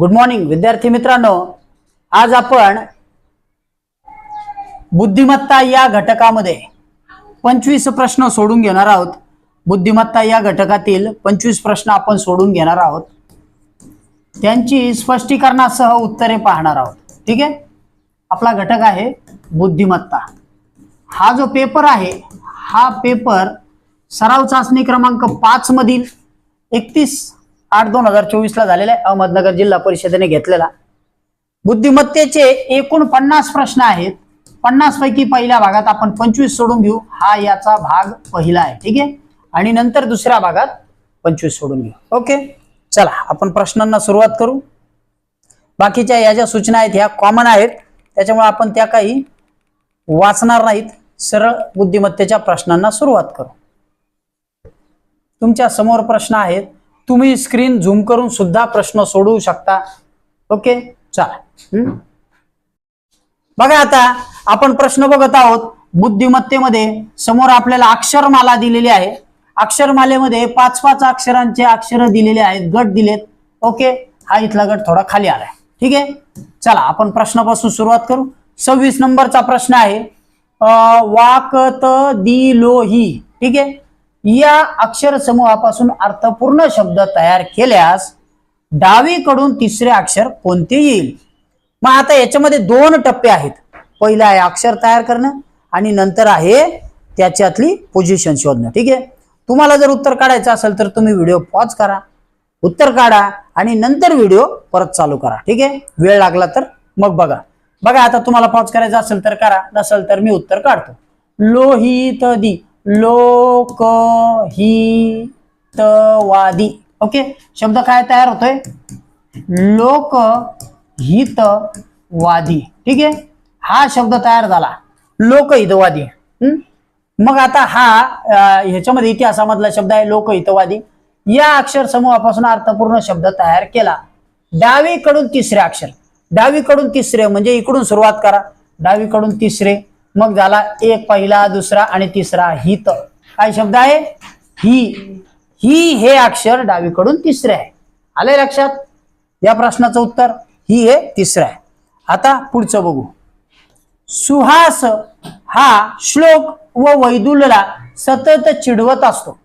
Good morning विद्यार्थी मित्रांनो. आज आपण बुद्धिमत्ता या घटकामध्ये पंचवीस प्रश्न सोडून घेणार आहोत. बुद्धिमत्ता या घटकातील पंचवीस प्रश्न आपण सोडून घेणार आहोत. त्यांची स्पष्टीकरणासह उत्तरे पाहणार आहोत. ठीक आहे? आपला घटक आहे बुद्धिमत्ता. हा जो पेपर आहे हा पेपर सराव चाचणी क्रमांक पाच मधील एकतीस आठ दोन हजार चोवीस ला झालेला आहे. अहमदनगर जिल्हा परिषदेने घेतलेला. बुद्धिमत्तेचे एकूण पन्नास प्रश्न आहेत. पन्नास पैकी पहिल्या भागात आपण पंचवीस सोडून घेऊ. हा याचा भाग पहिला आहे. ठीक आहे? आणि नंतर दुसऱ्या भागात पंचवीस सोडून घेऊ. ओके? चला आपण प्रश्नांना सुरुवात करू. बाकीच्या या ज्या सूचना आहेत ह्या कॉमन आहेत. त्याच्यामुळे आपण त्या काही वाचणार नाहीत. सरळ बुद्धिमत्तेच्या प्रश्नांना सुरुवात करू. तुमच्यासमोर प्रश्न आहेत. तुम्ही स्क्रीन झूम करून सुद्धा प्रश्न सोडवू शकता. ओके चला. हम्म. बघा आता आपण प्रश्न बघत आहोत. बुद्धिमत्तेमध्ये समोर आपल्याला अक्षरमाला दिलेली आहे. अक्षरमालेमध्ये पाच पाच अक्षरांचे अक्षर दिलेले आहेत गट दिलेत. ओके हा इथला गट थोडा खाली आलाय. ठीक आहे? चला आपण प्रश्नापासून सुरुवात करू. सव्वीस नंबरचा प्रश्न आहे. वाकत दिलोही. ठीक आहे? या अक्षर समूहापासून अर्थपूर्ण शब्द तयार केल्यास डावीकडून तिसरे अक्षर कोणते येईल? मग आता याच्यामध्ये दोन टप्पे आहेत. पहिला आहे अक्षर तयार करणं आणि नंतर आहे त्याच्यातली पोझिशन शोधणं. ठीक आहे? तुम्हाला जर उत्तर काढायचं असेल तर तुम्ही व्हिडिओ पॉज करा. उत्तर काढा आणि नंतर व्हिडिओ परत चालू करा. ठीक आहे? वेळ लागला तर मग बघा. बघा आता तुम्हाला पॉज करायचं असेल तर करा. नसेल तर मी उत्तर काढतो. लोहित दी. लोकहितवादी. ओके? शब्द काय तयार होतोय? लोकहितवादी. ठीक आहे? हा शब्द तयार झाला. लोकहितवादी. हम्म? मग आता हा ह्याच्यामध्ये इतिहासामधला शब्द आहे लोकहितवादी. या अक्षर समूहापासून अर्थपूर्ण शब्द तयार केला. डावीकडून तिसरे अक्षर. डावीकडून तिसरे म्हणजे इकडून सुरुवात करा. डावीकडून तिसरे. मग झाला एक पहिला दुसरा आणि तिसरा. हित काय शब्द आहे? ही. ही हे अक्षर डावीकडून तिसरे आहे. आले लक्षात? या प्रश्नाचं उत्तर. ही हे तिसरं आहे. आता पुढचं बघू. सुहास हा श्लोक व वैदुलला सतत चिडवत असतो.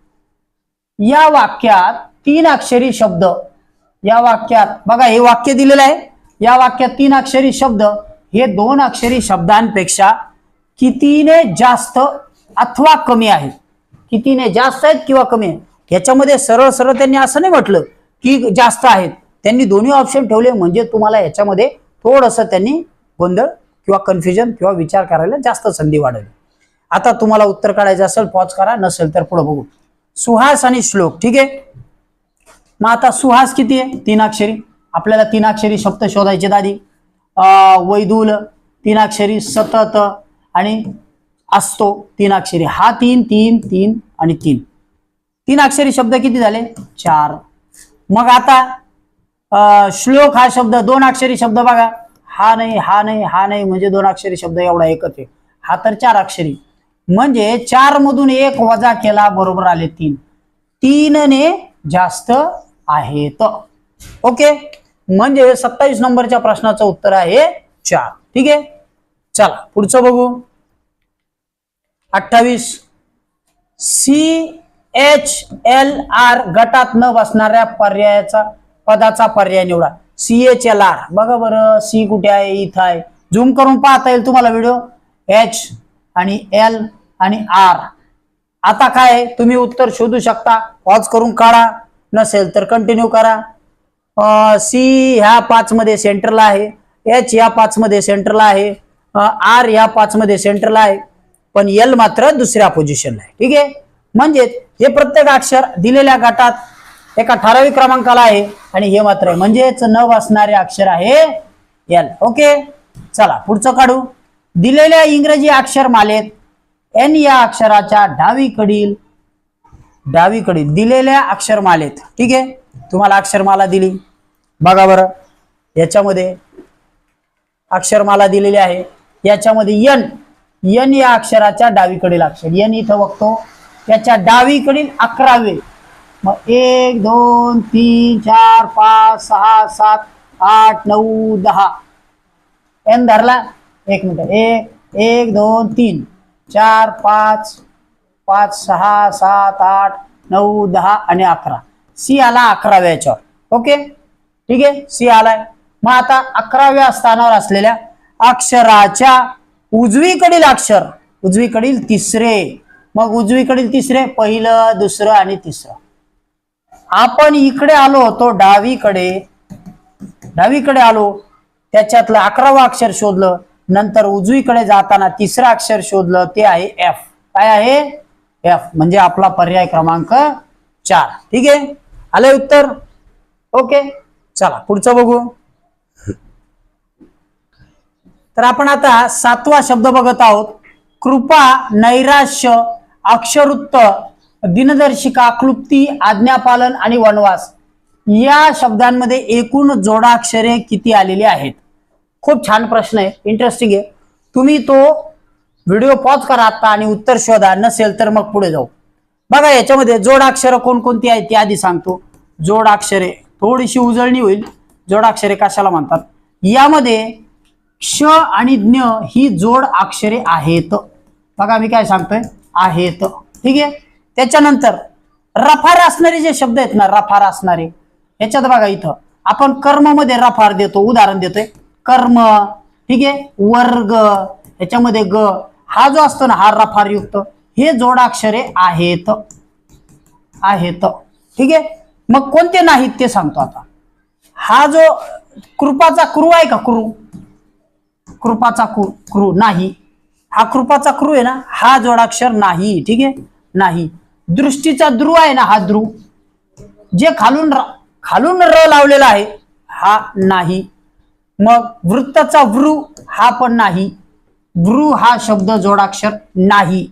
या वाक्यात तीन अक्षरी शब्द. या वाक्यात बघा हे वाक्य दिलेलं आहे. या वाक्यात तीन अक्षरी शब्द. हे दोन अक्षरी शब्दांपेक्षा कितीने जास्त अथवा कमी आहे? कितीने जास्त आहेत किंवा कमी आहेत याच्यामध्ये सरळ सरळ त्यांनी असं नाही म्हटलं की जास्त आहेत. त्यांनी दोन्ही ऑप्शन ठेवले म्हणजे तुम्हाला याच्यामध्ये थोडंसं त्यांनी गोंधळ किंवा कन्फ्युजन किंवा विचार करायला जास्त संधी वाढवली. आता तुम्हाला उत्तर काढायचं असेल पॉज करा नसेल तर पुढे बघू. सुहास आणि श्लोक ठीक आहे? मग आता सुहास किती आहे? तीन अक्षरी. आपल्याला तीन अक्षरी शब्द शोधायचे दादी अं, वैदुल तीन अक्षरी सतत आणि असतो तीन अक्षरी. हा तीन तीन तीन आणि तीन. तीन अक्षरी शब्द किती झाले? चार. मग आता श्लोक हा शब्द दोन अक्षरी शब्द बघा. हा नाही हा नाही हा नाही म्हणजे दोन अक्षरी शब्द एवढा एकच आहे. हा तर चार अक्षरी. म्हणजे चार मधून एक वजा केला बरोबर आले तीन. तीनने जास्त आहेत. ओके? म्हणजे सत्तावीस नंबरच्या प्रश्नाचं उत्तर आहे चार. ठीक आहे? चला पुढचं बघू. अठ्ठावीस. सी एच एल आर गटात न बसणाऱ्या पर्यायाचा पदाचा पर्याय निवडा. सी एच एल आर बघा बरं सी कुठे आहे इथं आहे. झूम करून पाहता येईल तुम्हाला व्हिडिओ एच आणि एल आणि आर आता काय आहे? तुम्ही उत्तर शोधू शकता. पॉज करून काढा. नसेल तर कंटिन्यू करा. सी ह्या पाच मध्ये सेंटरला आहे. एच या पाच मध्ये सेंटरला आहे. आर या पाच मध्ये सेंटरला आहे पण एल मात्र दुसऱ्या पोझिशनला आहे. ठीक आहे? म्हणजेच हे प्रत्येक अक्षर दिलेल्या गटात एका ठराविक क्रमांकाला आहे आणि हे मात्र आहे. म्हणजेच न वाचणारे अक्षर आहे एल ओके? चला पुढचं काढू. दिलेल्या इंग्रजी अक्षर मालेत एन या अक्षराच्या डावीकडील डावीकडील दिलेल्या अक्षरमालेत ठीक आहे? तुम्हाला अक्षरमाला दिली. बघा बरं. याच्यामध्ये अक्षरमाला दिलेली आहे. याच्यामध्ये यन यन या अक्षराच्या डावीकडील अक्षर. यन इथं बघतो. याच्या डावीकडील अकरावे. मग एक दोन तीन चार पाच सहा सात आठ नऊ दहा. एन धरला? एक मिनिट. एक एक दोन तीन. चार पाच पाच सहा सात आठ नऊ दहा आणि अकरा. सी आला अकराव्या याच्यावर. ओके? ठीक आहे? सी आलाय. मग आता अकराव्या स्थानावर असलेल्या अक्षराच्या उजवीकडील अक्षर उजवीकडील तिसरे. मग उजवीकडील तिसरे पहिलं दुसरं आणि तिसरं. आपण इकडे आलो होतो डावीकडे. डावीकडे आलो. त्याच्यातलं अकरावं अक्षर शोधलं. नंतर उजवीकडे जाताना तिसरं अक्षर शोधलं. ते आहे एफ काय आहे? एफ म्हणजे आपला पर्याय क्रमांक चार. ठीक आहे? आलंय उत्तर? ओके. चला पुढचं बघू. तर आपण आता सातवा शब्द बघत आहोत. कृपा नैराश्य अक्षरुत्त दिनदर्शिका क्लुप्ती आज्ञापालन आणि वनवास या शब्दांमध्ये एकूण जोडाक्षरे किती आलेली आहेत? खूप छान प्रश्न आहे. इंटरेस्टिंग आहे. तुम्ही तो व्हिडिओ पॉज करा आता आणि उत्तर शोधा. नसेल तर मग पुढे जाऊ. बघा याच्यामध्ये जोडाक्षरं कोणकोणती आहेत ती आधी सांगतो. जोडाक्षरे. थोडीशी उजळणी होईल. जोडाक्षरे कशाला म्हणतात? यामध्ये क्ष आणि ज्ञ ही जोड अक्षरे आहेत. बघा मी काय सांगतोय? आहेत. ठीक आहे? त्याच्यानंतर रफार असणारे जे शब्द आहेत ना रफार असणारे याच्यात बघा इथं. आपण कर्ममध्ये रफार देतो उदाहरण देतोय. कर्म ठीक आहे? वर्ग याच्यामध्ये ग. हा जो असतो ना हा रफार युक्त हे जोडाक्षरे आहेत. आहेत. ठीक आहे? मग कोणते नाहीत ते सांगतो आता? हा जो कृपाचा क्रू आहे का क्रू? कृपाचा क्रू क्रू नाही. हा कृपाचा क्रू आहे ना हा जोडाक्षर नाही. ठीक आहे? नाही. दृष्टीचा ध्रुव आहे ना हा ध्रुव. जे खालून र- खालून र लावलेला आहे हा नाही. मग वृत्ताचा वृ हा पण नाही. वृ हा शब्द जोडाक्षर नाही.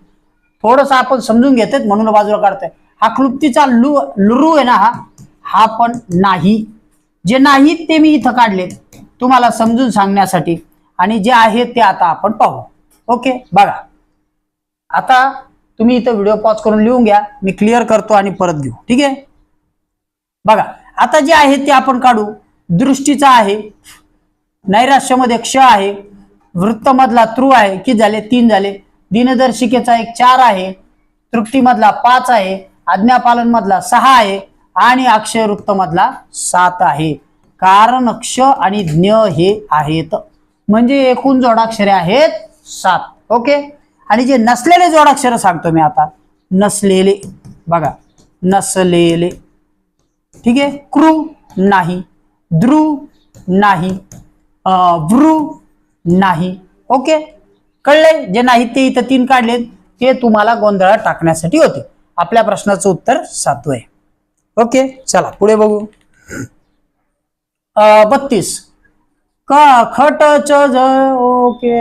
थोडस आपण समजून घेतात म्हणून बाजूला काढतोय. हा क्लुप्तीचा लु लुरू आहे ना हा हा पण नाही. जे नाहीत ते मी इथं काढले तुम्हाला समजून सांगण्यासाठी. आणि जे आहे ते आता आपण पाहू. ओके? बघा. आता तुम्ही इथं व्हिडिओ पॉज करून लिहून घ्या. मी क्लिअर करतो आणि परत घेऊ. ठीक आहे? बघा. आता जे आहे ते आपण काढू. दृष्टीचा आहे. नैराश्यामध्ये क्ष आहे. वृत्तमधला त्रु आहे. किती झाले? तीन झाले. दिनदर्शिकेचा एक चार आहे. तृप्तीमधला पाच आहे. आज्ञापालन मधला सहा आहे. आणि अक्षय वृत्तमधला सात आहे. कारण क्ष आणि ज्ञ हे आहेत. म्हणजे एकूण जोडाक्षरे आहेत सात. ओके? आणि जे नसलेले जोडाक्षर सांगतो मी आता. नसलेले. बघा. नसलेले. ठीक आहे? क्रू नाही. ध्रुव नाही. भ्रू नाही. ओके? कळले जे नाही ते इथं तीन काढले ते तुम्हाला गोंधळात टाकण्यासाठी होते. आपल्या प्रश्नाचं उत्तर सातवं आहे. ओके? चला पुढे बघू. अं, बत्तीस. क खट च झ ओके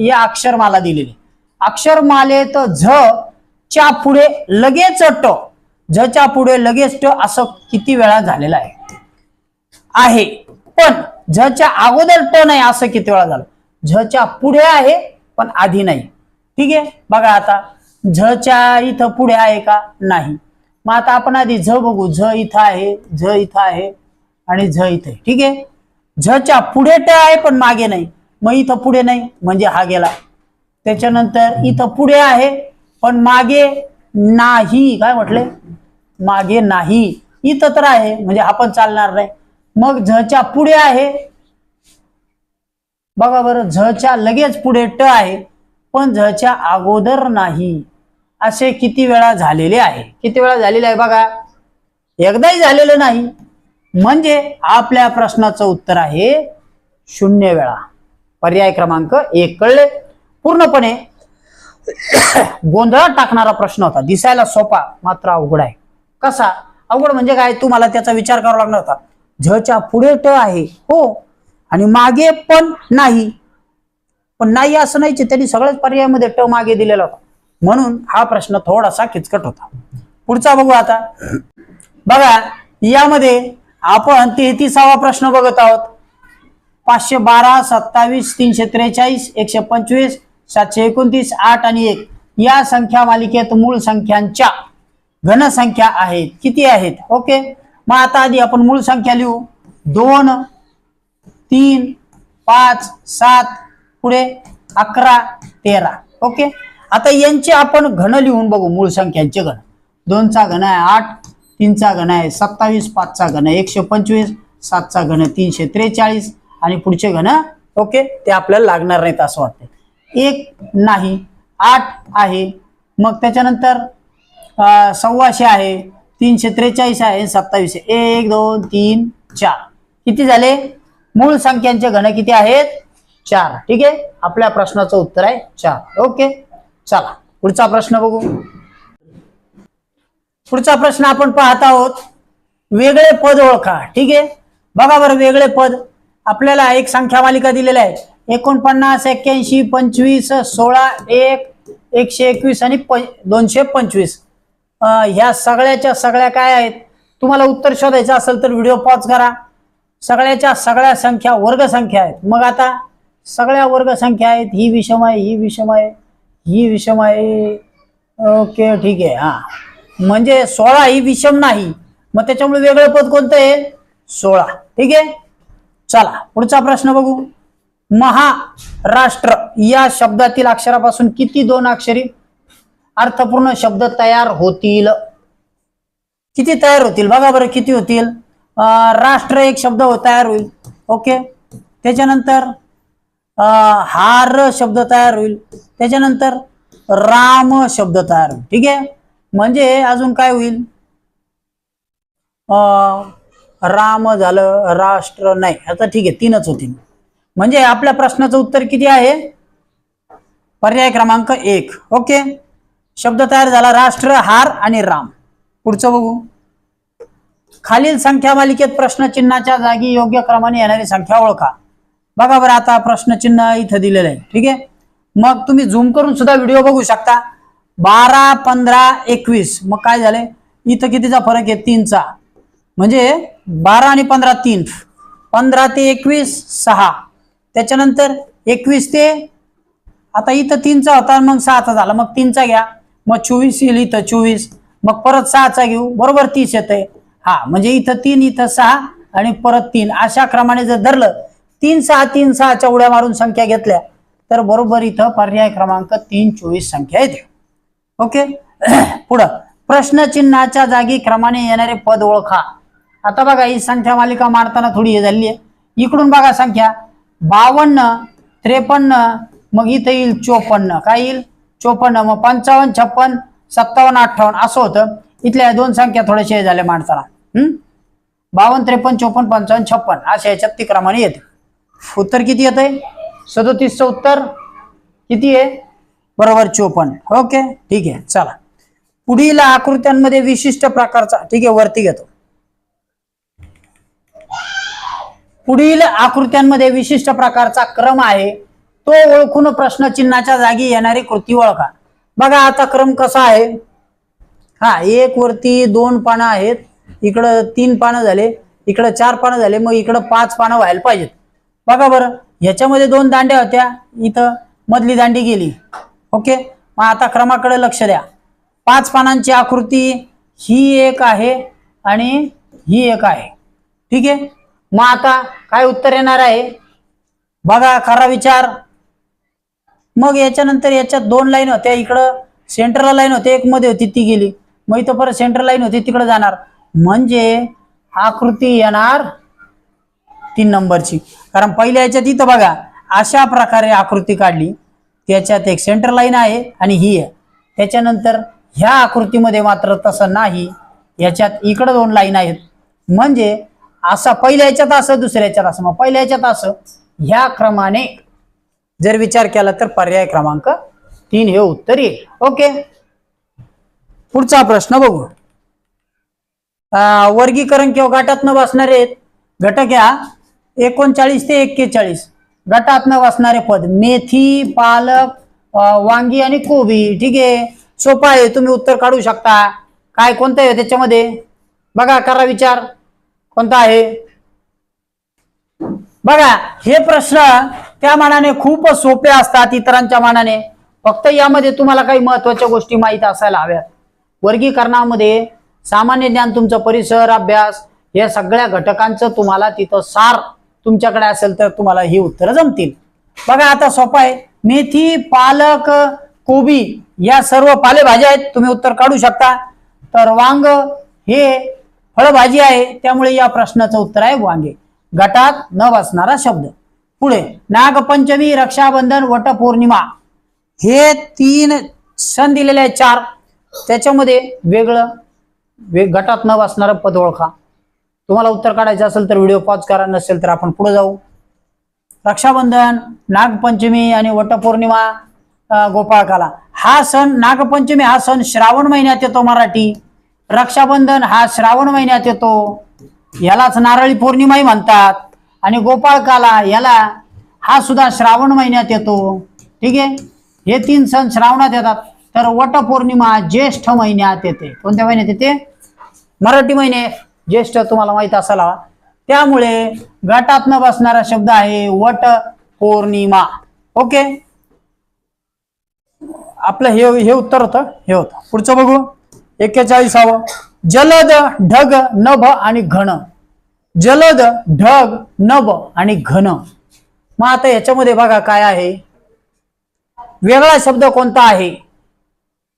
हे अक्षरमाला दिलेली. अक्षरमालेत झ च्या पुढे लगेच ट. झच्या पुढे लगेच ट असं किती वेळा झालेलं आहे. आहे. पण झच्या अगोदर ट नाही असं किती वेळा झालं? झच्या पुढे आहे पण आधी नाही. ठीक आहे? बघा आता. झच्या इथं पुढे आहे का? नाही. मग आता आपण आधी झ बघू. झ इथं आहे झ इथं आहे आणि झ इथे ठीक आहे? झच्या पुढे ट आहे पण मागे नाही. मग इथं पुढे नाही म्हणजे हा गेला. त्याच्यानंतर इथं पुढे आहे पण मागे नाही. काय म्हटले? मागे नाही. इथं तर आहे म्हणजे हा पण चालणार नाही. मग झच्या पुढे आहे. बघा बरं झच्या लगेच पुढे ट आहे पण झच्या अगोदर नाही. असे किती वेळा झालेले आहे. किती वेळा झालेले आहे बघा. एकदाही झालेलं नाही. म्हणजे आपल्या प्रश्नाचं उत्तर आहे शून्य वेळा. पर्याय क्रमांक एक कळले. पूर्णपणे गोंधळात टाकणारा प्रश्न होता. दिसायला सोपा मात्र अवघड आहे. कसा? अवघड म्हणजे काय? तुम्हाला त्याचा विचार करावा लागणार होता. झच्या पुढे ट आहे हो. आणि मागे पण नाही. पण नाही असं नाहीच. त्यांनी सगळ्याच पर्यायामध्ये ट मागे दिलेला होता. म्हणून हा प्रश्न थोडासा किचकट होता. पुढचा बघू आता. बघा यामध्ये आपण तेहतीसावा प्रश्न बघत आहोत. पाचशे बारा सत्तावीस तीनशे त्रेचाळीस एकशे पंचवीस सातशे एकोणतीस आठ आणि एक. या संख्या मालिकेत मूळ संख्यांच्या घनसंख्या आहेत. किती आहेत? ओके. मग आता आधी आपण मूळ संख्या लिहू. दोन तीन पाच सात पुढे अकरा तेरा. ओके. आता यांचे आपण घन लिहून बघू मूळ संख्यांचे घन. दोनचा घन आहे आठ तीनचा घन आहे सत्तावीस पाचचा घन एकशे पंचवीस सातचा घन तीनशे त्रेचाळीस आणि पुढचे घन ओके ते आपल्याला लागणार नाहीत असं वाटतं एक नाही आठ आहे. मग त्याच्यानंतर सव्वाशे आहे तीनशे त्रेचाळीस आहे सत्तावीस एक दोन तीन चार. किती झाले? मूळ संख्यांचे घन किती आहेत? चार. ठीक आहे? आपल्या प्रश्नाचं उत्तर आहे चार. ओके? चला पुढचा प्रश्न बघू. पुढचा प्रश्न आपण पाहत आहोत. वेगळे पद ओळखा. ठीक आहे? बघा बरं वेगळे पद. आपल्याला एक संख्या मालिका दिलेल्या आहे एकोणपन्नास एक्क्याऐंशी पंचवीस सोळा एक एकशे एकवीस आणि प दोनशे पंचवीस. ह्या सगळ्याच्या सगळ्या काय आहेत? तुम्हाला उत्तर शोधायचं असेल तर व्हिडिओ पॉज करा. सगळ्याच्या सगळ्या संख्या वर्गसंख्या आहेत. मग आता सगळ्या वर्गसंख्या आहेत. ही विषम आहे ही विषम आहे ही विषम आहे. ओके ठीक आहे हा. म्हणजे सोळा ही विषम नाही. मग त्याच्यामुळे वेगळं पद कोणतं आहे? सोळा. ठीक आहे? चला पुढचा प्रश्न बघू. महाराष्ट्र या शब्दातील अक्षरापासून किती दोन अक्षरी? अर्थपूर्ण शब्द तयार होतील. किती तयार होतील? बघा बरं किती होतील? राष्ट्र एक शब्द हो- तयार होईल. ओके? त्याच्यानंतर हार शब्द तयार होईल. त्याच्यानंतर राम शब्द तयार होईल. ठीक आहे? म्हणजे अजून काय होईल? अं, राम झालं राष्ट्र नाही. आता ठीक आहे तीनच होतील म्हणजे आपल्या प्रश्नाचं उत्तर किती आहे? पर्याय क्रमांक एक. ओके? शब्द तयार झाला राष्ट्र हार आणि राम. पुढचं बघू. खालील संख्या मालिकेत प्रश्नचिन्हाच्या जागी योग्य क्रमाने येणारी संख्या ओळखा. बघा बरं आता प्रश्नचिन्ह इथं दिलेलं आहे. ठीक आहे? मग तुम्ही झूम करून सुद्धा व्हिडिओ बघू शकता. बारा पंधरा एकवीस. मग काय झाले इथं कितीचा फरक आहे? तीनचा. म्हणजे बारा आणि पंधरा तीन. पंधरा ते एकवीस सहा. त्याच्यानंतर एकवीस ते आता इथं तीनचा होता मग सहाचा झाला. मग तीनचा घ्या. मग चोवीस येईल इथं चोवीस. मग परत सहाचा घेऊ. बरोबर तीस येतंय. हा म्हणजे इथं तीन इथं सहा आणि परत तीन. अशा क्रमाने जर धरलं तीन सहा तीन सहाच्या उड्या मारून संख्या घेतल्या तर बरोबर इथं पर्याय क्रमांक तीन चोवीस संख्या येते. ओके? पुढं. प्रश्नचिन्हाच्या जागी क्रमाने येणारे पद ओळखा. आता बघा ही संख्या मालिका मांडताना थोडी हे झाली आहे. इकडून बघा संख्या. बावन्न त्रेपन्न मग इथं येईल चोपन्न. काय येईल? चोपन्न. मग पंचावन्न छप्पन सत्तावन्न अठ्ठावन्न. असं होतं. इथल्या दोन संख्या थोड्याशा हे झाल्या माणसाला हम्म बावन्न त्रेपन्न चोपन्न पंचावन्न छप्पन. अशा याच्यात ती क्रमाने येते. उत्तर किती येत आहे सदोतीसचं उत्तर किती आहे? बरोबर चोपन्न. ओके ठीक आहे. चला. पुढील आकृत्यांमध्ये विशिष्ट प्रकारचा ठीक आहे वरती घेतो. पुढील आकृत्यांमध्ये विशिष्ट प्रकारचा क्रम आहे. तो ओळखून प्रश्नचिन्हाच्या जागी येणारी कृती ओळखा. बघा आता क्रम कसा आहे. हा एक वरती दोन पानं आहेत. इकडं तीन पानं झाले. इकडं चार पानं झाले. मग इकडं पाच पानं व्हायला पाहिजेत. बघा बरं. ह्याच्यामध्ये दोन दांड्या होत्या. इथं मधली दांडी गेली. ओके? मग आता क्रमाकडे लक्ष द्या. पाच पानांची आकृती ही एक आहे आणि ही एक आहे. ठीक आहे? मग आता काय उत्तर येणार आहे? बघा खरा विचार. मग याच्यानंतर याच्यात दोन लाईन होत्या. इकडं सेंटरला लाईन होती. एक मध्ये होती ती गेली. मग इथं परत सेंटर लाईन होती तिकडे जाणार. म्हणजे आकृती येणार तीन नंबरची. कारण पहिल्या याच्यात इथं बघा अशा प्रकारे आकृती काढली. त्याच्यात एक सेंटर लाईन आहे आणि ही आहे. त्याच्यानंतर ह्या आकृतीमध्ये मात्र तसं नाही. याच्यात इकडं दोन लाईन आहेत. म्हणजे असा पहिल्या याच्यात असं दुसऱ्या याच्यात असं. मग पहिल्या याच्यात असं. ह्या क्रमाने जर विचार केला तर पर्याय क्रमांक तीन हे उत्तर येईल. ओके? पुढचा प्रश्न बघू. अं, वर्गीकरण किंवा गटात न बसणारे घटक या एकोणचाळीस ते एक्केचाळीस. गटात असणारे पद. मेथी पालक वांगी आणि कोबी. ठीक आहे? सोपं आहे. तुम्ही उत्तर काढू शकता. काय कोणतं आहे त्याच्यामध्ये? बघा करा विचार. कोणता आहे? बघा हे प्रश्न त्या मानाने खूप सोपे असतात इतरांच्या मानाने. फक्त यामध्ये तुम्हाला काही महत्त्वाच्या गोष्टी माहीत असायला हव्यात. वर्गीकरणामध्ये सामान्य ज्ञान तुमचं परिसर अभ्यास या सगळ्या घटकांचं तुम्हाला तिथं सार तुमच्याकडे असेल तर तुम्हाला ही उत्तरं जमतील. बघा आता सोपं आहे. मेथी पालक कोबी या सर्व पालेभाज्या आहेत. तुम्ही उत्तर काढू शकता. तर वांग हे फळभाजी आहे. त्यामुळे या प्रश्नाचं उत्तर आहे वांगे. गटात न बसणारा शब्द. पुढे नागपंचमी रक्षाबंधन वटपौर्णिमा हे तीन सण दिलेले आहेत चार. त्याच्यामध्ये वेगळं वेग गटात न बसणारं पद ओळखा. तुम्हाला उत्तर काढायचं असेल तर व्हिडिओ पॉज करा नसेल तर आपण पुढे जाऊ. रक्षाबंधन नागपंचमी आणि वटपौर्णिमा गोपाळकाला. हा सण नागपंचमी हा सण श्रावण महिन्यात येतो मराठी. रक्षाबंधन हा श्रावण महिन्यात येतो. यालाच नारळी पौर्णिमाही म्हणतात. आणि गोपाळकाला याला हा सुद्धा श्रावण महिन्यात येतो. ठीक आहे? हे तीन सण श्रावणात येतात. तर वटपौर्णिमा ज्येष्ठ महिन्यात येते. कोणत्या महिन्यात येते? मराठी महिने. ज्येष्ठ तुम्हाला माहीत असाला त्यामुळे गटात न बसणारा शब्द आहे वट पौर्णिमा. ओके? आपलं हे हे उत्तर होतं? हे होतं. पुढचं बघू. एक्केचाळीसावं. जलद ढग नभ आणि घन. जलद ढग नभ आणि घन. मग आता याच्यामध्ये बघा काय आहे. वेगळा शब्द कोणता आहे?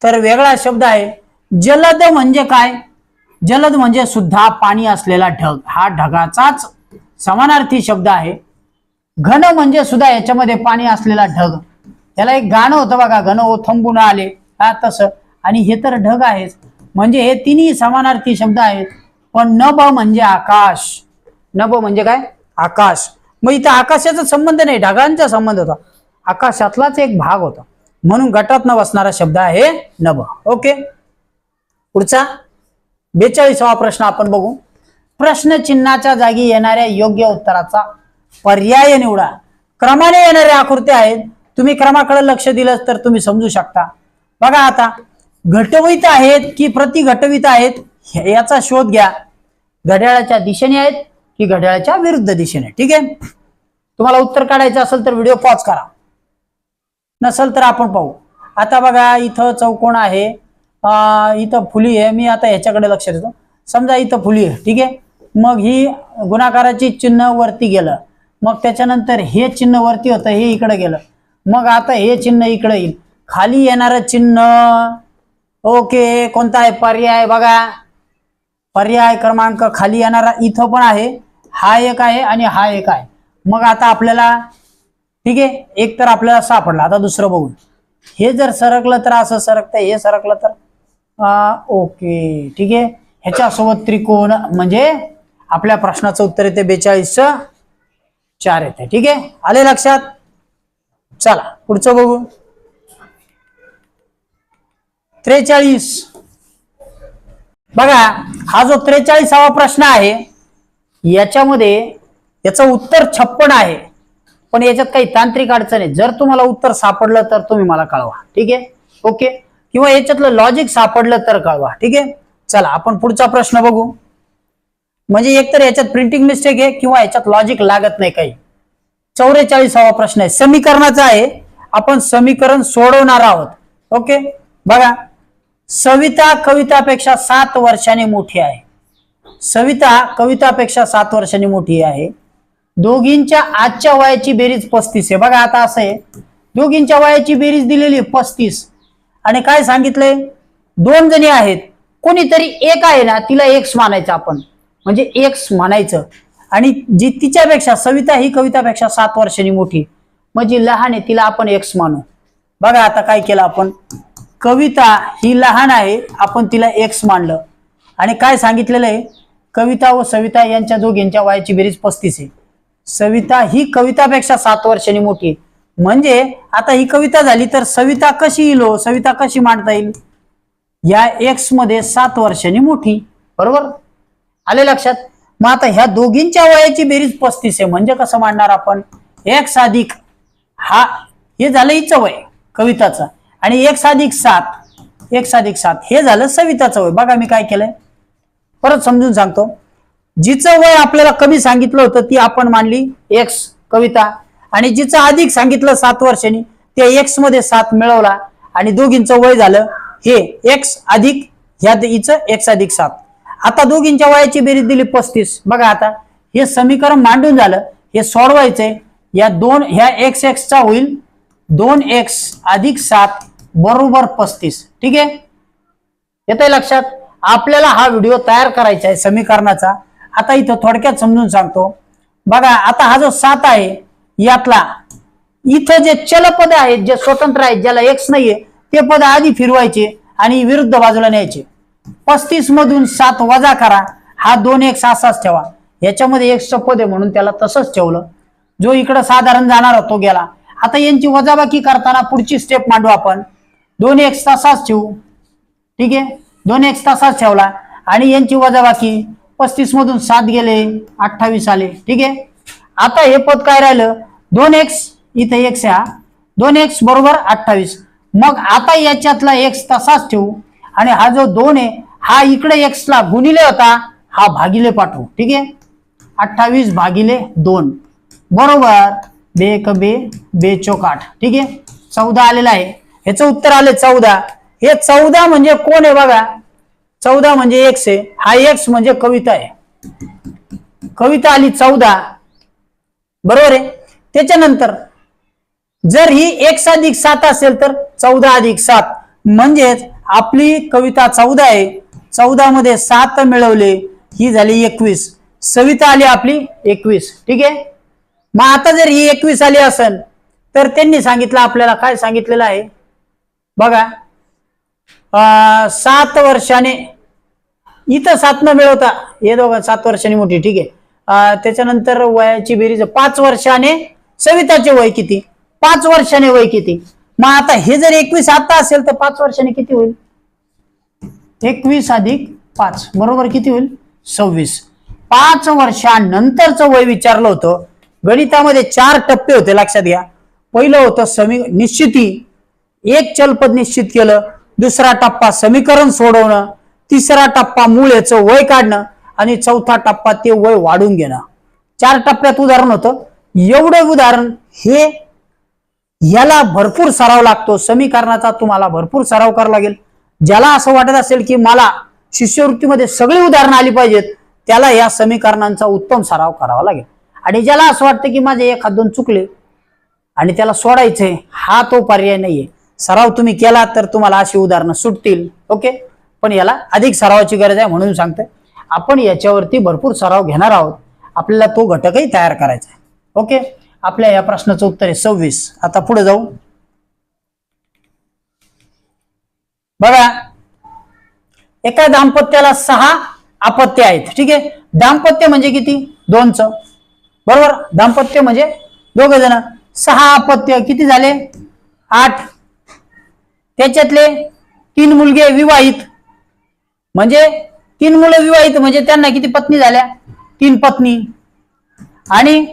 तर वेगळा शब्द आहे जलद म्हणजे काय? जलद म्हणजे सुद्धा पाणी असलेला ढग. हा ढगाचाच समानार्थी शब्द आहे. घन म्हणजे सुद्धा याच्यामध्ये पाणी असलेला ढग. त्याला एक गाणं होतं बघा घन ओ थंबून आले. हा तसं. आणि हे तर ढग आहेच. म्हणजे हे तिन्ही समानार्थी शब्द आहेत. पण नभ म्हणजे आकाश. नभ म्हणजे काय? आकाश. मग इथं आकाशाचा संबंध नाही ढगांचा संबंध होता. आकाशातलाच एक भाग होता. म्हणून गटात न बसणारा शब्द आहे नभ ओके? पुढचा? बेचाळीसावा प्रश्न आपण बघू. प्रश्न चिन्हाच्या जागी येणाऱ्या योग्य उत्तराचा पर्याय निवडा. क्रमाने येणाऱ्या आकृत्या आहेत. तुम्ही क्रमाकडे लक्ष दिलं तर तुम्ही समजू शकता. बघा आता घटवित आहेत की प्रतिघटवित आहेत याचा शोध घ्या. घड्याळाच्या दिशेने आहेत की घड्याळाच्या विरुद्ध दिशेने? ठीक आहे? तुम्हाला उत्तर काढायचं असेल तर व्हिडिओ पॉज करा. नसेल तर आपण पाहू. आता बघा इथं चौकोन आहे. इथं फुली आहे. मी आता ह्याच्याकडे लक्ष देतो. समजा इथं फुली आहे ठीक आहे? मग ही गुणाकाराची चिन्ह वरती गेलं. मग त्याच्यानंतर हे चिन्ह वरती होतं हे इकडे गेलं. मग आता हे चिन्ह इकडे येईल. खाली येणारं चिन्ह. ओके कोणता आहे? पर्याय बघा. पर्याय क्रमांक खाली येणारा इथं पण आहे. हा एक आहे आणि हा एक आहे. मग आता आपल्याला ठीक आहे? एक तर आपल्याला सापडला. आता दुसरं बघू हे जर सरकलं तर असं सरकतं हे सरकलं तर? ओके. ठीक आहे. ह्याच्यासोबत त्रिकोण म्हणजे आपल्या प्रश्नाचं उत्तर येते बेचाळीस चार येते. ठीक आहे? आले लक्षात? चला पुढचं बघू. त्रेचाळीस. बघा हा जो त्रेचाळीसावा प्रश्न आहे याच्यामध्ये याचं उत्तर छप्पन आहे. पण याच्यात काही तांत्रिक अडचण आहे. जर तुम्हाला उत्तर सापडलं तर तुम्ही मला कळवा. ठीक आहे? ओके? किंवा याच्यातलं लॉजिक सापडलं तर कळवा. ठीक आहे? चला आपण पुढचा प्रश्न बघू. म्हणजे एकतर याच्यात प्रिंटिंग मिस्टेक आहे किंवा याच्यात लॉजिक लागत नाही काही. चौवेचाळीसावा प्रश्न आहे. समीकरणाचा आहे. आपण समीकरण सोडवणार आहोत. ओके? बघा. सविता कवितापेक्षा सात वर्षाने मोठी आहे. सविता कवितापेक्षा सात वर्षांनी मोठी आहे. दोघींच्या आजच्या वयाची बेरीज पस्तीस आहे. बघा आता असं आहे. दोघींच्या वयाची बेरीज दिलेली पस्तीस. आणि काय सांगितलंय? दोन जणी आहेत. कोणीतरी एक आहे ना तिला एक्स मानायचं आपण. म्हणजे एक्स म्हणायचं आणि जी तिच्यापेक्षा सविता ही कवितापेक्षा सात वर्षांनी मोठी. म्हणजे लहान आहे तिला आपण एक्स मानू. बघा आता काय केलं आपण. कविता ही लहान आहे आपण तिला एक्स मानलं. आणि काय सांगितलेलं आहे? कविता व सविता यांच्या दोघींच्या वयाची बेरीज पस्तीस आहे. सविता ही कवितापेक्षा सात वर्षांनी मोठी आहे. म्हणजे आता ही कविता झाली तर सविता कशी येईल हो? सविता कशी मांडता येईल? या एक्समध्ये सात वर्षांनी मोठी. बरोबर? आले लक्षात? मग आता ह्या दोघींच्या वयाची बेरीज पस्तीस आहे. म्हणजे कसं मांडणार आपण? एक्स अधिक हा हे झालं हिचं वय कविताचं. आणि एक अधिक सात एक अधिक सात हे झालं सविताचं वय. बघा मी काय केलंय. परत समजून सांगतो. जिचं वय आपल्याला कमी सांगितलं होतं ती आपण मांडली एक्स कविता. आणि जिचं अधिक सांगितलं सात वर्षांनी त्या एक्समध्ये सात मिळवला. आणि दोघींचं वय झालं हे एक्स अधिक ह्या हिचं एक्स अधिक सात. आता दोघींच्या वयाची बेरीज दिली पस्तीस. बघा आता हे समीकरण मांडून झालं हे सोडवायचंय. या दोन ह्या एक्स एक्सचा होईल दोन एक्स अधिक सात बरोबर पस्तीस. ठीक आहे? येतंय लक्षात? आपल्याला हा व्हिडिओ तयार करायचा आहे समीकरणाचा. आता इथं थोडक्यात समजून सांगतो. बघा आता हा जो सात आहे यातला इथं जे चलपद आहेत जे स्वतंत्र आहेत ज्याला एक्स नाहीये ते पद आधी फिरवायचे आणि विरुद्ध बाजूला न्यायचे. पस्तीस मधून सात वजा करा हा दोन एक्स असाच ठेवा. याच्यामध्ये एक्सचं पद आहे म्हणून त्याला तसंच ठेवलं. जो इकडं साधारण जाणार होतो गेला. आता यांची वजाबाकी करताना पुढची स्टेप मांडू आपण. दोन एक्स तासाच ठेवू. ठीक आहे? दोन एक्स तासाच ठेवला. आणि यांची वजाबाकी पस्तीस मधून सात गेले अठ्ठावीस आले. ठीक आहे? आता हे पद काय राहिलं? दोन एक्स इथे एक्स या हा. दोन एक्स बरोबर अठ्ठावीस. मग आता याच्यातला एक्स तसाच ठेवू. आणि हा जो दोन आहे हा इकडे एक्सला गुणिले होता हा भागिले पाठवू. ठीक आहे? अठ्ठावीस भागिले दोन. बरोबर बे एक बे बे चौक आठ. ठीक आहे? चौदा आलेला आहे. ह्याचं उत्तर आले चौदा. हे चौदा म्हणजे कोण आहे बघा? चौदा म्हणजे एक्स आहे. हा एक्स म्हणजे कविता आहे. कविता आली चौदा. बरोबर आहे? त्याच्यानंतर जर ही एक अधिक सात असेल तर चौदा अधिक सात. म्हणजेच आपली कविता चौदा आहे. चौदा मध्ये सात मिळवले ही झाली एकवीस. सविता आली आपली एकवीस. ठीक आहे? मग आता जर ही एकवीस आली असेल तर त्यांनी सांगितलं आपल्याला काय सांगितलेलं आहे? बघा. अं, सात वर्षाने इथं सात न मिळवता हे दोघं सात वर्षाने मोठी ठीक आहे. त्याच्यानंतर वयाची बेरीज पाच वर्षाने सविताचे वय किती? पाच वर्षाने वय किती? मग आता हे जर एकवीस आता असेल तर पाच वर्षाने किती होईल? एकवीस अधिक पाच. बरोबर किती होईल? सव्वीस. पाच वर्षानंतरचं वय विचारलं होतं. गणितामध्ये चार टप्पे होते लक्षात घ्या. पहिलं होतं समी निश्चिती. एक चलपद निश्चित केलं. दुसरा टप्पा समीकरण सोडवणं. तिसरा टप्पा मूळ याचं वय काढणं. आणि चौथा टप्पा ते वय वाढून घेणं. चार टप्प्यात उदाहरण होतं. एवढं उदाहरण हे याला भरपूर सराव लागतो. समीकरणाचा तुम्हाला भरपूर सराव करावा लागेल. ज्याला असं वाटत असेल की मला शिष्यवृत्तीमध्ये सगळी उदाहरणं आली पाहिजेत त्याला या समीकरणांचा उत्तम सराव करावा लागेल. आणि ज्याला असं वाटतं की माझे एखाद दोन चुकले आणि त्याला सोडायचंय हा तो पर्याय नाहीये. सराव तुम्ही केला तर तुम्हाला अशी उदाहरणं सुटतील. ओके? पण याला अधिक सरावाची गरज आहे म्हणून सांगतोय. आपण याच्यावरती भरपूर सराव घेणार आहोत. आपल्याला तो घटकही तयार करायचा आहे. ओके? आपल्या या प्रश्नाचं उत्तर आहे सव्वीस. आता पुढे जाऊ. बघा एका दाम्पत्याला सहा अपत्य आहेत. ठीक आहे? दाम्पत्य म्हणजे किती? दोनच. बरोबर? दाम्पत्य म्हणजे दोघ जण. सहा अपत्य किती झाले? आठ. त्याच्यातले तीन मुलगे विवाहित. म्हणजे तीन मुलं विवाहित म्हणजे त्यांना किती पत्नी झाल्या? तीन पत्नी. आणि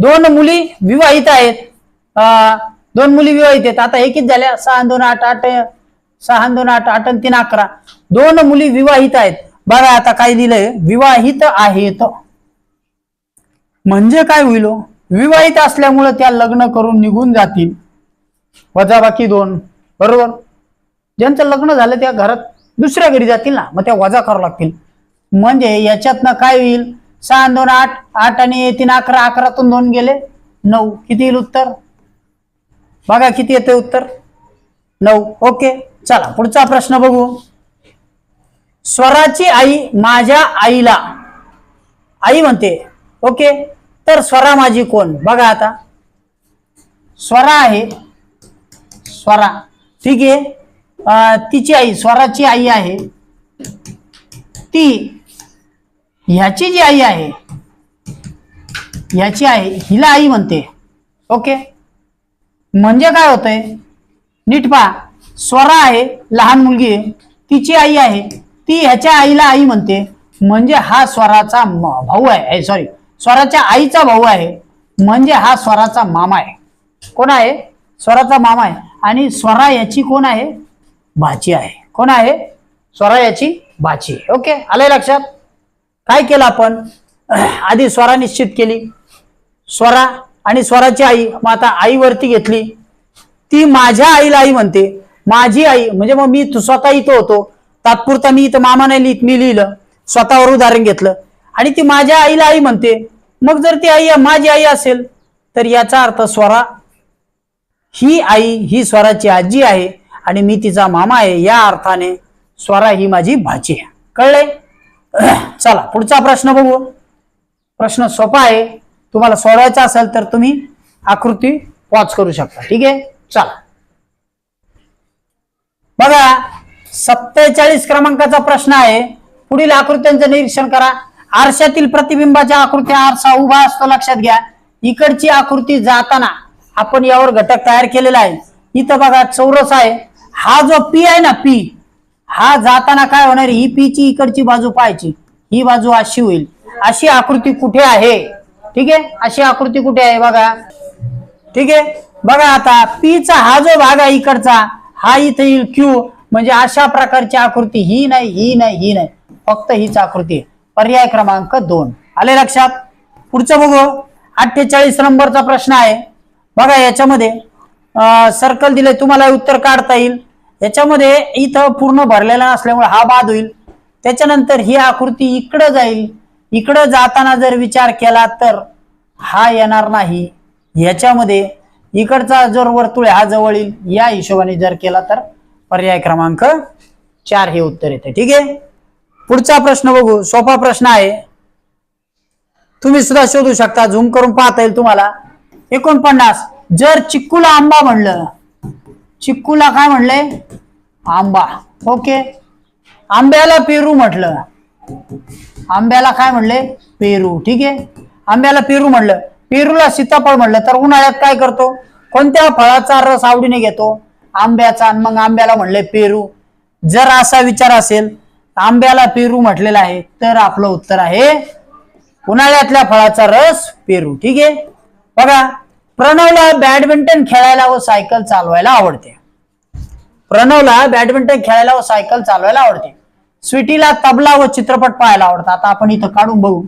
दोन मुली विवाहित आहेत. दोन मुली विवाहित आहेत. आता एकच झाल्या. सहा दोन आठ आठ सहा दोन आठ आठ आणि तीन अकरा. दोन मुली विवाहित आहेत. बघा आता काय दिलंय? विवाहित आहेत. म्हणजे काय होईल हो? विवाहित असल्यामुळे त्या लग्न करून निघून जातील. वजाबाकी दोन. बरोबर? ज्यांचं लग्न झालं त्या घरात दुसऱ्या घरी जातील ना. मग त्या वजा करावं लागतील. म्हणजे याच्यातनं काय होईल? सहा दोन आठ आठ आणि तीन अकरा अकरातून दोन गेले. नऊ. किती येईल उत्तर? बघा किती येते उत्तर. नऊ. ओके. चला पुढचा प्रश्न बघू. स्वराची आई माझ्या आईला. आई म्हणते ओके. तर स्वरा माझी कोण? बघा आता. स्वरा आहे. स्वरा. ठीक आहे. तिची आई स्वराची आई आहे. ती ह्याची जी आई आहे ह्याची आई हिला आई म्हणते. ओके? म्हणजे काय होतंय? नीट पहा. स्वरा आहे लहान मुलगी आहे तिची आई आहे ती ह्याच्या आईला आई म्हणते. म्हणजे हा स्वराचा भाऊ आहे. सॉरी स्वराच्या आईचा भाऊ आहे. म्हणजे हा स्वराचा मामा आहे. कोण आहे? स्वराचा मामा आहे. आणि स्वरा याची कोण आहे? भाची आहे. कोण आहे? स्वरा याची भाची. ओके? आलंय लक्षात? काय केलं आपण? आधी स्वरा निश्चित केली. स्वरा आणि स्वराची आई मग आता आईवरती घेतली. ती माझ्या आईला आई म्हणते. माझी आई म्हणजे मग मी स्वतः इथं होतो. तात्पुरता मी इथं मामा नाही लिहित मी लिहिलं. स्वतःवर उदाहरण घेतलं. आणि ती माझ्या आईला आई म्हणते. मग जर ती आई माझी आई असेल तर याचा अर्थ स्वरा ही आई ही स्वराची आजी आहे आणि मी तिचा मामा आहे. या अर्थाने स्वरा ही माझी भाची आहे. कळले चला पुढचा प्रश्न बघू. प्रश्न सोपा आहे. तुम्हाला सोडवायचा असेल तर तुम्ही आकृती वॉच करू शकता. ठीक आहे? चला. बघा सत्तेचाळीस क्रमांकाचा प्रश्न आहे. पुढील आकृत्यांचं निरीक्षण करा. आरशातील प्रतिबिंबाच्या आकृत्या आरसा उभा असतो लक्षात घ्या. इकडची आकृती जाताना आपण यावर घटक तयार केलेला आहे. इथं बघा चौरस आहे. हा जो पी आहे ना पी हा जाताना काय होणार ही पीची इकडची बाजू पाहायची. ही बाजू अशी होईल. अशी आकृती कुठे आहे? ठीक आहे? अशी आकृती कुठे आहे बघा. ठीक आहे? बघा आता पीचा हा जो भाग आहे इकडचा हा इथे येईल क्यू म्हणजे अशा प्रकारची आकृती ही नाही ही नाही ही नाही. फक्त हीच आकृती आहे. पर्याय क्रमांक दोन. आले लक्षात? पुढचं बघू. अठ्ठेचाळीस नंबरचा प्रश्न आहे. बघा याच्यामध्ये. सर्कल दिले तुम्हाला उत्तर काढता येईल. याच्यामध्ये इथं पूर्ण भरलेला नसल्यामुळे हा बाद होईल. त्याच्यानंतर ही आकृती इकडं जाईल. इकडं जाताना जर विचार केला तर हा येणार नाही. याच्यामध्ये इकडचा जर वर्तुळ हा जवळ येईल. या हिशोबाने जर केला तर पर्याय क्रमांक चार हे उत्तर येते. ठीक आहे? पुढचा प्रश्न बघू. सोपा प्रश्न आहे. तुम्ही सुद्धा शोधू शकता. झूम करून पाहता येईल तुम्हाला. एकोणपन्नास. जर चिक्कूला आंबा म्हणलं चिक्कूला काय म्हणले? आंबा. ओके. आंब्याला पेरू म्हटलं. आंब्याला काय म्हणले? पेरू. ठीक आहे. आंब्याला पेरू म्हणलं पेरूला सीताफळ म्हणलं तर उन्हाळ्यात काय करतो? कोणत्या फळाचा रस आवडीने घेतो? आंब्याचा. आणि मग आंब्याला म्हणले पेरू. जर असा विचार असेल आंब्याला पेरू म्हटलेला आहे तर आपलं उत्तर आहे उन्हाळ्यातल्या फळाचा रस पेरू. ठीक आहे. बघा. प्रणवला बॅडमिंटन खेळायला व सायकल चालवायला आवडते. प्रणवला बॅडमिंटन खेळायला व सायकल चालवायला आवडते. स्वीटीला तबला व चित्रपट पाहायला आवडतात. आता आपण इथं काढून बघू.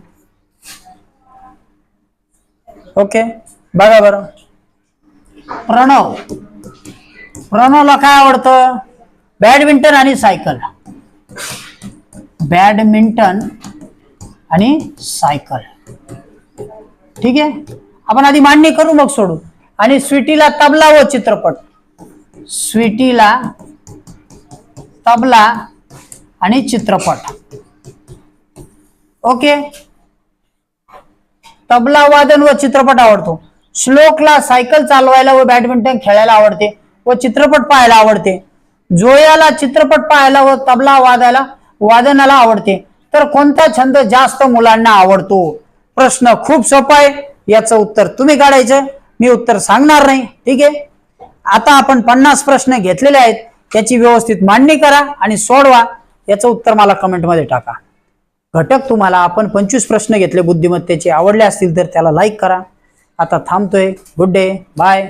ओके बघा बरं. प्रणव. प्रणवला काय आवडतं? बॅडमिंटन आणि सायकल. बॅडमिंटन आणि सायकल. ठीक आहे? आपण आधी मांडणी करू मग सोडू आणि स्वीटीला तबला व चित्रपट. स्वीटीला तबला आणि चित्रपट. ओके? तबला वादन व चित्रपट आवडतो. श्लोकला सायकल चालवायला व बॅडमिंटन खेळायला आवडते व चित्रपट पाहायला आवडते. जोयाला चित्रपट पाहायला व तबला वादायला वादनाला आवडते. तर कोणता छंद जास्त मुलांना आवडतो? प्रश्न खूप सोपा आहे. याचं उत्तर तुम्ही काढायचं मी उत्तर सांगणार नाही. ठीक आहे? आता आपण पन्नास प्रश्न घेतलेले आहेत. त्याची व्यवस्थित मांडणी करा आणि सोडवा. याचं उत्तर मला कमेंटमध्ये टाका. घटक तुम्हाला आपण पंचवीस प्रश्न घेतले बुद्धिमत्तेचे आवडले असतील तर त्याला लाईक करा. आता थांबतोय. Good day bye